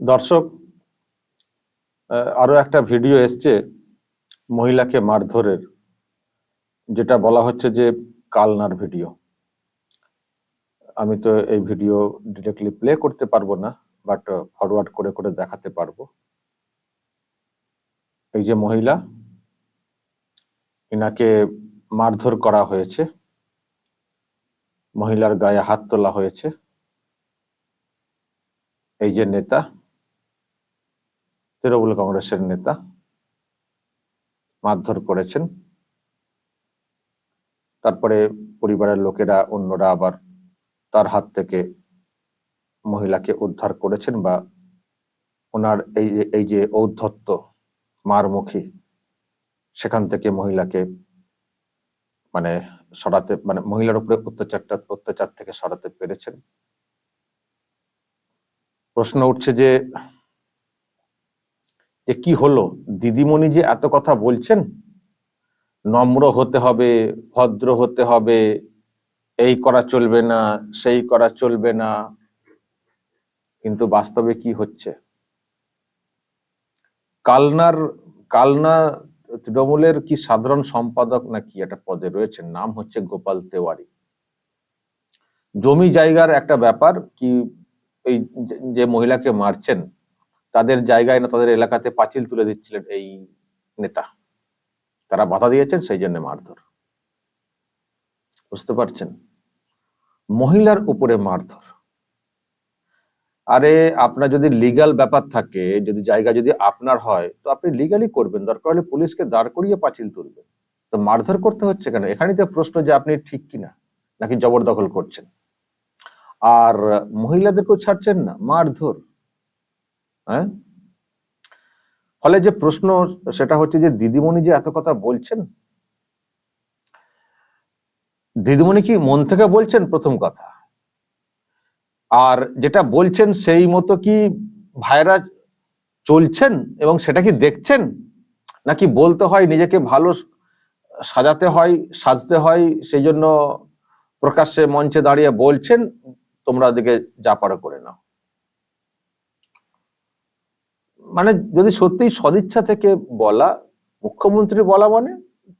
দর্শক আরও একটা ভিডিও এসছে মহিলাকে মারধরের, যেটা বলা হচ্ছে যে কালনার ভিডিও। আমি তো এই ভিডিও ডিরেক্টলি প্লে করতে পারব না বাট ফরওয়ার্ড করে করে দেখাতে পারব। এই যে মহিলা, ইনাকে মারধর করা হয়েছে। মহিলার গায়ে হাত তোলা হয়েছে। এই যে নেতা, তৃণমূল কংগ্রেসের নেতা, মারধর করেছেন। তারপরে পরিবারের লোকেরা, অন্যরা আবার তার হাত থেকে মহিলাকে উদ্ধার করেছেন বা ওনার এই এই যে ঔদ্ধত্য, মারমুখী, সেখান থেকে মহিলাকে মানে সরাতে মানে মহিলার উপরে অত্যাচারটা, অত্যাচার থেকে সরাতে পেরেছেন। প্রশ্ন উঠছে যে যে কি হলো? দিদিমণি যে এত কথা বলছেন, নম্র হতে হবে, ভদ্র হতে হবে, এই করা চলবে না, সেই করা চলবে না। কিন্তু বাস্তবে কি হচ্ছে? কালনার, কালনা তৃণমূলের কি সাধারণ সম্পাদক নাকি একটা পদে রয়েছে নাম হচ্ছে গোপাল তেওয়ারি। জমি জায়গার একটা ব্যাপার কি এই যে- মহিলাকে মারছেন, তাদের জায়গায় না তাদের এলাকাতে পাঁচিল তুলে দিচ্ছিলেন এই নেতা? তারা বাধা দিয়েছেন, সেই জন্য মারধর। বুঝতে পারছেন? মহিলার উপরে মারধর। আরে আপনার যদি লিগাল ব্যাপার থাকে, যদি জায়গা যদি আপনার হয়, তো আপনি লিগালি করবেন। দরকার হলে পুলিশকে দাঁড় করিয়ে পাঁচিল তুলবেন। তো মারধর করতে হচ্ছে কেন? এখানেই তো প্রশ্ন যে আপনি ঠিক কিনা, নাকি জবরদখল করছেন। আর মহিলাদেরকেও ছাড়ছেন না, মারধর। হ্যাঁ? ফলে যে প্রশ্ন, সেটা হচ্ছে যে দিদিমণি যে এত কথা বলছেন, দিদিমণি কি মন থেকে বলছেন প্রথম কথা? আর যেটা বলছেন সেই মতো কি ভাইরা চলছেন এবং সেটা কি দেখছেন? নাকি বলতে হয় নিজেকে ভালো সাজাতে হয়, সাজতে হয়, সেই জন্য প্রকাশ্যে মঞ্চে দাঁড়িয়ে বলছেন? তোমরা দিকে যা পারো করে নাও। মানে যদি সত্যিই সদিচ্ছা থেকে বলা, মুখ্যমন্ত্রী বলা মানে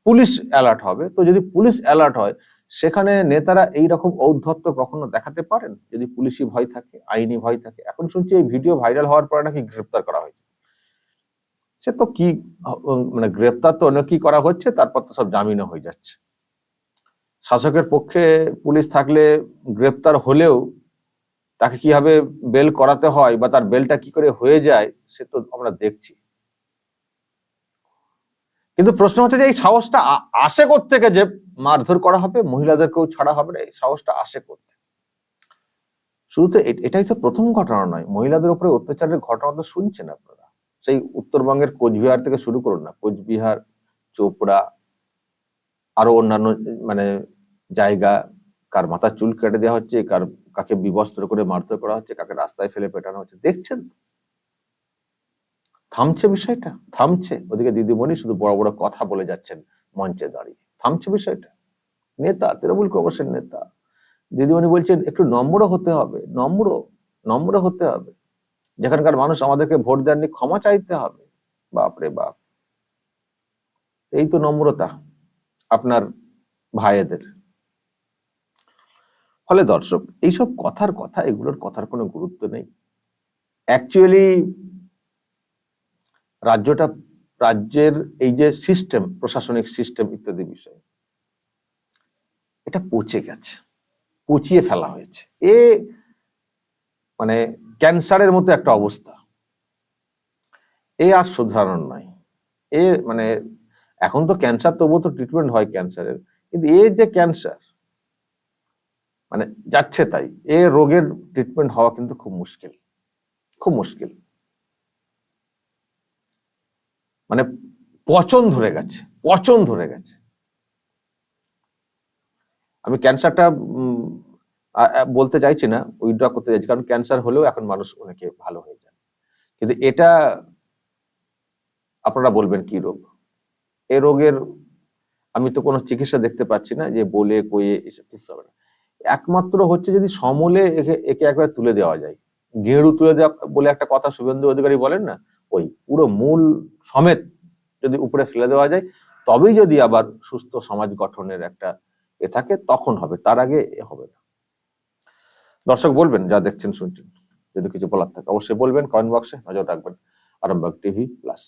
পুলিশ অ্যালার্ট হবে। তো যদি পুলিশ অ্যালার্ট হয় সেখানে নেতারা এই রকম ঔদ্ধত্য কখনো দেখাতে পারেন? যদি পুলিশি ভয় থাকে, আইনি ভয় থাকে? এখন শুনছি এই ভিডিও ভাইরাল হওয়ার পরে নাকি গ্রেপ্তার করা হয়েছে। সে তো কি মানে গ্রেপ্তার তো অনেক কি করা হচ্ছে, তারপর তো সব জামিনও হয়ে যাচ্ছে। শাসকের পক্ষে পুলিশ থাকলে গ্রেপ্তার হলেও তাকে কীভাবে বেল করাতে হয় বা তার বেলটা কি করে হয়ে যায়, সে তো আমরা দেখছি। কিন্তু প্রশ্ন হচ্ছে যে এই সাহসটা আসে থেকে যে মারধর করা হবে, মহিলাদেরকেও ছাড়া হবে না, এই সাহসটা আসে করতে শুধু তো এটাই তো প্রথম ঘটনা নয়। মহিলাদের উপরে অত্যাচারের ঘটনা তো শুনছেন আপনারা। সেই উত্তরবঙ্গের কোচবিহার থেকে শুরু করুন না, কোচবিহার, চোপড়া, আরও অন্যান্য মানে জায়গা, কার মাথার চুল কেটে দেওয়া হচ্ছে, কার, কাকে বিবস্ত্র করে মারধর করা হচ্ছে, কাকে রাস্তায় ফেলে পেটানো হচ্ছে, দেখছেন তো? থামছে বিষয়টা? থামছে। ওদিকে দিদিমণি শুধু বড় বড় কথা বলে যাচ্ছেন মঞ্চে দাঁড়িয়ে। থামছে বিষয়টা? নেতা, তৃণমূল কংগ্রেসের নেতা। দিদিমণি বলছেন, একটু নম্র হতে হবে। নম্র নম্র হতে হবে। যেখানকার মানুষ আমাদেরকে ভোট দেননি, ক্ষমা চাইতে হবে। বাপরে বাপ। এই তো নম্রতা আপনার ভাইয়েদের। ফলে দর্শক, এইসব কথার কথা, এগুলোর কথার কোনো গুরুত্ব নেই। অ্যাকচুয়ালি রাজ্যটা, রাজ্যের এই যে সিস্টেম প্রশাসনিক সিস্টেম ইত্যাদি বিষয়, এটা পচে গেছে, পচিয়ে ফেলা হয়েছে। এ মানে ক্যান্সারের মতো একটা অবস্থা। এ আর শুধরানোর নয়। এ মানে এখন তো ক্যান্সার, তবুও তো ট্রিটমেন্ট হয় ক্যান্সারের। কিন্তু এ যে ক্যান্সার মানে যাচ্ছে তাই। এ রোগের ট্রিটমেন্ট হওয়া কিন্তু খুব মুশকিল। খুব মুশকিল। মানে পচন ধরে গেছে, পচন ধরে গেছে। আমি ক্যান্সারটা বলতে চাইছি না উইথড্র করতে চাইছি, কারণ ক্যান্সার হলেও এখন মানুষ অনেকে ভালো হয়ে যায়। কিন্তু এটা আপনারা বলবেন কি রোগ? এ রোগের আমি তো কোনো চিকিৎসা দেখতে পাচ্ছি না যে বলে, কয়ে এসব কিছু হবে না। একমাত্র হচ্ছে যদি সমলে একে একে একবার তুলে দেওয়া যায়। গেরু তুলে দেওয়া বলে একটা কথা শুভেন্দু অধিকারী বলেন না পুরো মূল সমেত যদি উপরে ফেলে দেওয়া যায়, তবেই যদি আবার সুস্থ সমাজ গঠনের একটা এ থাকে, তখন হবে, তার আগে এ হবে না। দর্শক বলবেন, যা দেখছেন, শুনছেন, যদি কিছু বলার থাকে, অবশ্যই বলবেন, কমেন্ট বক্সে নজর রাখবেন, আরামবাগ টিভি প্লাস।